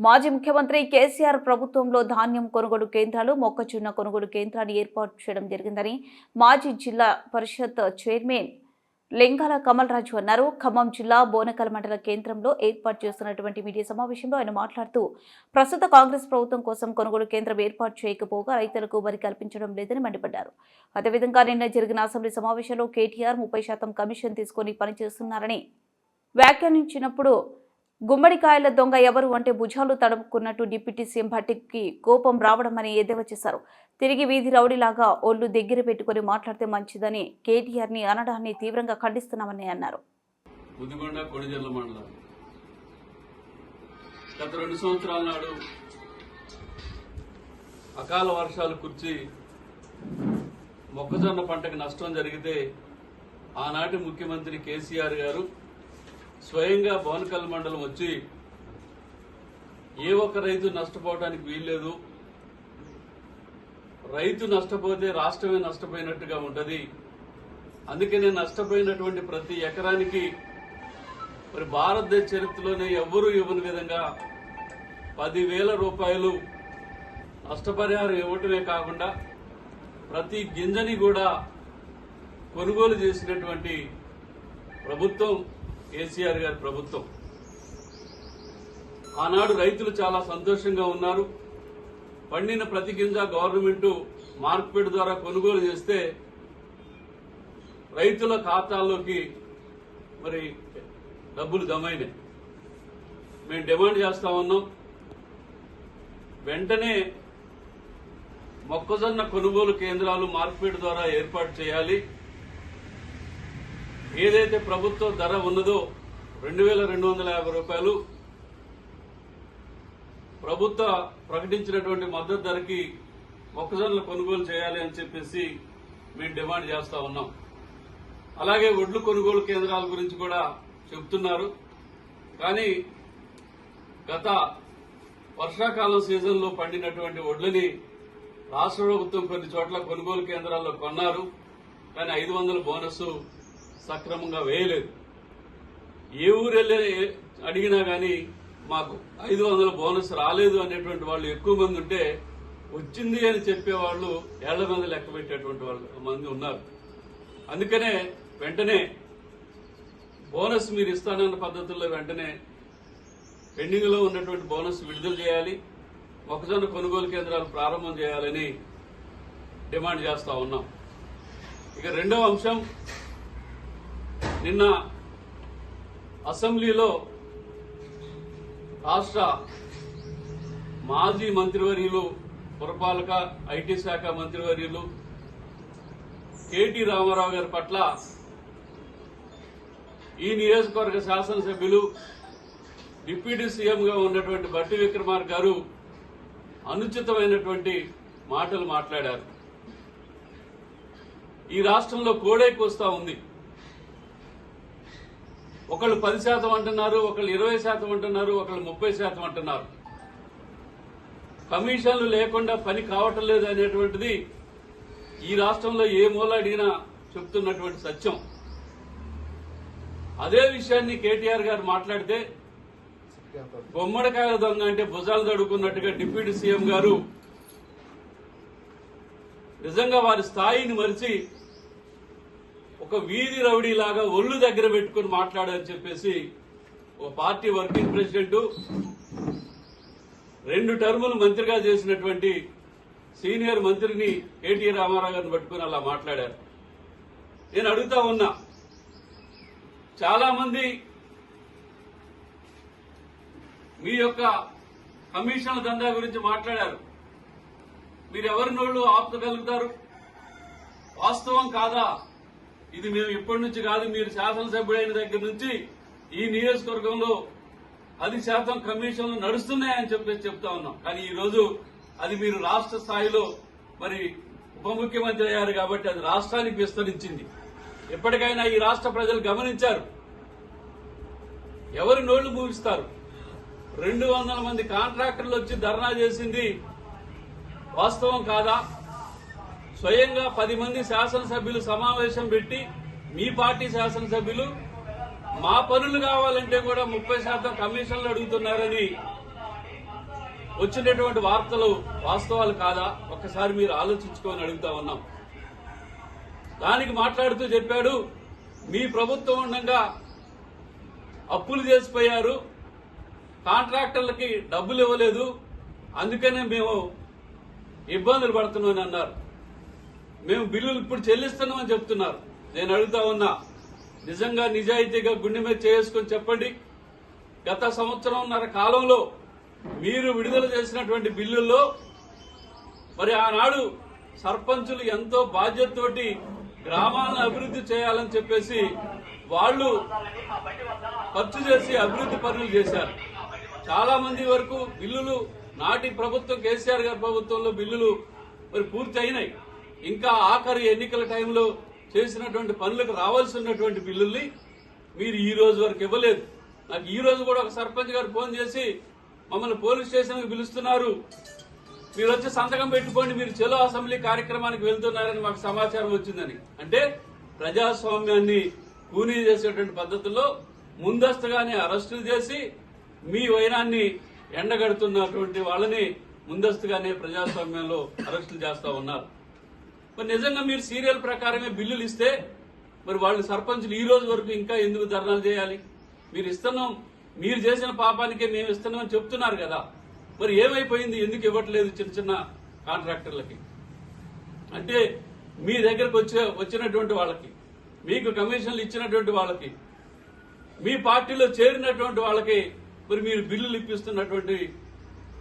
మాజీ ముఖ్యమంత్రి కేసీఆర్ ప్రభుత్వంలో ధాన్యం కొనుగోలు కేంద్రాలు మొక్కజొన్న కొనుగోలు కేంద్రాన్ని ఏర్పాటు చేయడం జరిగిందని మాజీ జిల్లా పరిషత్ చైర్మన్ లింగాల కమల్ రాజు అన్నారు. ఖమ్మం జిల్లా బోనకల్ మండల కేంద్రంలో ఏర్పాటు చేస్తున్నటువంటి మీడియా సమావేశంలో ఆయన మాట్లాడుతూ ప్రస్తుత కాంగ్రెస్ ప్రభుత్వం కోసం కొనుగోలు కేంద్రం ఏర్పాటు చేయకపోగా రైతులకు వరి కల్పించడం లేదని మండిపడ్డారు. అదేవిధంగా నిన్న జరిగిన అసెంబ్లీ సమావేశంలో కేటీఆర్ ముప్పై శాతం కమిషన్ తీసుకొని పనిచేస్తున్నారని వ్యాఖ్యానించినప్పుడు గుమ్మడికాయల దొంగ ఎవరు అంటే భుజాలు తడుపుకున్నట్టు డిప్యూటీ సీఎం భట్టికి కోపం రావడమని ఎద్దేవా చేశారు. తిరిగి వీధి రౌడీలాగా ఒళ్ళు దగ్గర పెట్టుకుని మాట్లాడితే మంచిదని కేటీఆర్ని అనడాన్ని తీవ్రంగా ఖండిస్తున్నామని అన్నారు. గత రెండు సంవత్సరాల నాడు అకాల వర్షాలు కుర్చి మొక్కజొన్న పంటకు నష్టం జరిగితే ఆనాటి ముఖ్యమంత్రి కేసీఆర్ గారు స్వయంగా భవనకల్ మండలం వచ్చి ఏ ఒక్క రైతు నష్టపోవడానికి వీల్లేదు. రైతు నష్టపోతే రాష్ట్రమే నష్టపోయినట్టుగా ఉంటుంది. అందుకనే నష్టపోయినటువంటి ప్రతి ఎకరానికి మరి భారతదేశ చరిత్రలోనే ఎవ్వరూ ఇవ్వని విధంగా పదివేల రూపాయలు నష్టపరిహారం ఇవ్వటమే కాకుండా ప్రతి గింజని కూడా కొనుగోలు చేసినటువంటి ప్రభుత్వం కేసీఆర్ గారి ప్రభుత్వం. ఆనాడు రైతులు చాలా సంతోషంగా ఉన్నారు. పండిన ప్రతి గింజ గవర్నమెంట్ మార్కెట్ ద్వారా కొనుగోలు చేస్తే రైతుల ఖాతాల్లోకి మరి డబ్బులు జమైనాయి. మేము డిమాండ్ చేస్తా ఉన్నాం. వెంటనే మొక్కజొన్న కొనుగోలు కేంద్రాలు మార్కెట్ ద్వారా ఏర్పాటు చేయాలి. ఏదైతే ప్రభుత్వ ధర ఉన్నదో రెండు వేల రెండు వందల యాభై రూపాయలు ప్రభుత్వ ప్రకటించినటువంటి మద్దతు ధరకి మొక్కజొన్నలు కొనుగోలు చేయాలి అని చెప్పేసి మేము డిమాండ్ చేస్తా ఉన్నాం. అలాగే ఒడ్లు కొనుగోలు కేంద్రాల గురించి కూడా చెబుతున్నారు కానీ గత వర్షాకాలం సీజన్లో పండినటువంటి వడ్లని రాష్ట్ర ప్రభుత్వం కొన్ని చోట్ల కొనుగోలు కేంద్రాల్లో కొన్నారు. కానీ ఐదు వందల బోనస్ సక్రమంగా వేయలేదు. ఏ ఊరు అడిగినా కానీ మాకు ఐదు వందల బోనస్ రాలేదు అనేటువంటి వాళ్ళు ఎక్కువ మంది ఉంటే వచ్చింది అని చెప్పేవాళ్ళు ఏళ్ళ మీద లెక్క పెట్టేటువంటి వాళ్ళు మంది ఉన్నారు. అందుకనే వెంటనే బోనస్ మీరు ఇస్తానన్న పద్ధతుల్లో వెంటనే పెండింగ్లో ఉన్నటువంటి బోనస్ విడుదల చేయాలి. మొక్కజొన్న కొనుగోలు కేంద్రాలు ప్రారంభం చేయాలని డిమాండ్ చేస్తా ఉన్నాం. ఇక రెండవ అంశం నిన్న అసెంబ్లీలో రాష్ట్ర మాజీ మంత్రివర్యులు పురపాలక ఐటీ శాఖ మంత్రివర్యులు కేటీ రామారావు గారి పట్ల ఈ నియోజకవర్గ శాసనసభ్యులు డిప్యూటీ సీఎంగా ఉన్నటువంటి బట్టి విక్రమార్ గారు అనుచితమైనటువంటి మాటలు మాట్లాడారు. ఈ రాష్ట్రంలో కోడైకొస్తా ఉంది. ఒకళ్ళు పది శాతం అంటున్నారు ఒకళ్ళు ఇరవై శాతం అంటున్నారు ఒకళ్ళు ముప్పై శాతం అంటున్నారు. కమిషన్లు లేకుండా పని కావటం లేదు అనేటువంటిది ఈ రాష్ట్రంలో ఏ మూల అడిగినా చెప్తున్నటువంటి సత్యం. అదే విషయాన్ని కేటీఆర్ గారు మాట్లాడితే గుమ్మడికాయల దొంగ అంటే భుజాలు తడుకున్నట్టుగా డిప్యూటీ సీఎం గారు నిజంగా వారి స్థాయిని మరిచి ఒక వీధి రౌడీ లాగా ఒళ్ళు దగ్గర పెట్టుకుని మాట్లాడని చెప్పేసి ఓ పార్టీ వర్కింగ్ ప్రెసిడెంట్ రెండు టర్ములు మంత్రిగా చేసినటువంటి సీనియర్ మంత్రిని ఏటీ రామారావు గారిని పట్టుకుని అలా మాట్లాడారు. నేను అడుగుతా ఉన్నా చాలా మంది మీ యొక్క కమిషన్ల దందా గురించి మాట్లాడారు. మీరు ఎవరి నోళ్ళు వాస్తవం కాదా? ఇది మేము ఇప్పటి నుంచి కాదు మీరు శాసనసభ్యుడైన దగ్గర నుంచి ఈ నియోజకవర్గంలో పది శాతం కమిషన్లు నడుస్తున్నాయని చెప్పేసి చెప్తా ఉన్నాం. కానీ ఈ రోజు అది మీరు రాష్ట్ర స్థాయిలో మరి ఉప ముఖ్యమంత్రి అయ్యారు కాబట్టి అది రాష్ట్రానికి విస్తరించింది. ఎప్పటికైనా ఈ రాష్ట్ర ప్రజలు గమనించారు. ఎవరి నోళ్ళు మూగిస్తారు రెండు వందల మంది కాంట్రాక్టర్లు వచ్చి ధర్నా చేసింది వాస్తవం కాదా? స్వయంగా పది మంది శాసనసభ్యులు సమావేశం పెట్టి మీ పార్టీ శాసనసభ్యులు మా పనులు కావాలంటే కూడా ముప్పై శాతం కమిషన్లు అడుగుతున్నారని వచ్చినటువంటి వార్తలు వాస్తవాలు కాదా? ఒక్కసారి మీరు ఆలోచించుకొని అడుగుతా ఉన్నాం. దానికి మాట్లాడుతూ చెప్పాడు మీ ప్రభుత్వం ఉండగా అప్పులు చేసిపోయారు కాంట్రాక్టర్లకి డబ్బులు ఇవ్వలేదు అందుకనే మేము ఇబ్బందులు పడుతున్నామని అన్నారు. మేము బిల్లులు ఇప్పుడు చెల్లిస్తున్నామని చెప్తున్నారు. నేను అడుగుతా ఉన్నా నిజంగా నిజాయితీగా గుండె మీద చేసుకొని చెప్పండి. గత సంవత్సరంన్నర కాలంలో మీరు విడుదల చేసినటువంటి బిల్లుల్లో మరి ఆనాడు సర్పంచులు ఎంతో బాధ్యతతోటి గ్రామాలను అభివృద్ధి చేయాలని చెప్పేసి వాళ్ళు ఖర్చు చేసి అభివృద్ధి పనులు చేశారు. చాలా మంది వరకు బిల్లులు నాటి ప్రభుత్వం కేసీఆర్ గారి ప్రభుత్వంలో బిల్లులు మరి పూర్తి అయినాయి ఇంకా ఆఖరి ఎన్నికల టైంలో చేసినటువంటి పనులకు రావాల్సి ఉన్నటువంటి బిల్లుల్ని మీరు ఈ రోజు వరకు ఇవ్వలేదు. నాకు ఈ రోజు కూడా ఒక సర్పంచ్ గారు ఫోన్ చేసి మమ్మల్ని పోలీస్ స్టేషన్కి పిలుస్తున్నారు. మీరు వచ్చి సంతకం పెట్టుకోండి మీరు చెలో అసెంబ్లీ కార్యక్రమానికి వెళ్తున్నారని మాకు సమాచారం వచ్చిందని. అంటే ప్రజాస్వామ్యాన్ని కూనీ చేసేటువంటి పద్ధతుల్లో ముందస్తుగానే అరెస్టులు చేసి మీ వైరాన్ని ఎండగడుతున్నటువంటి వాళ్ళని ముందస్తుగానే ప్రజాస్వామ్యంలో అరెస్టులు చేస్తా ఉన్నారు. మరి నిజంగా మీరు సీరియల్ ప్రకారమే బిల్లులు ఇస్తే మరి వాళ్ళు సర్పంచులు ఈ రోజు వరకు ఇంకా ఎందుకు ధర్నాలు చేయాలి? మీరు ఇస్తున్నాం మీరు చేసిన పాపానికే మేము ఇస్తున్నామని చెప్తున్నారు కదా. మరి ఏమైపోయింది? ఎందుకు ఇవ్వట్లేదు చిన్న చిన్న కాంట్రాక్టర్లకి? అంటే మీ దగ్గరకు వచ్చే వచ్చినటువంటి వాళ్ళకి మీకు కమిషన్లు ఇచ్చినటువంటి వాళ్ళకి మీ పార్టీలో చేరినటువంటి వాళ్ళకి మరి మీరు బిల్లులు ఇప్పిస్తున్నటువంటి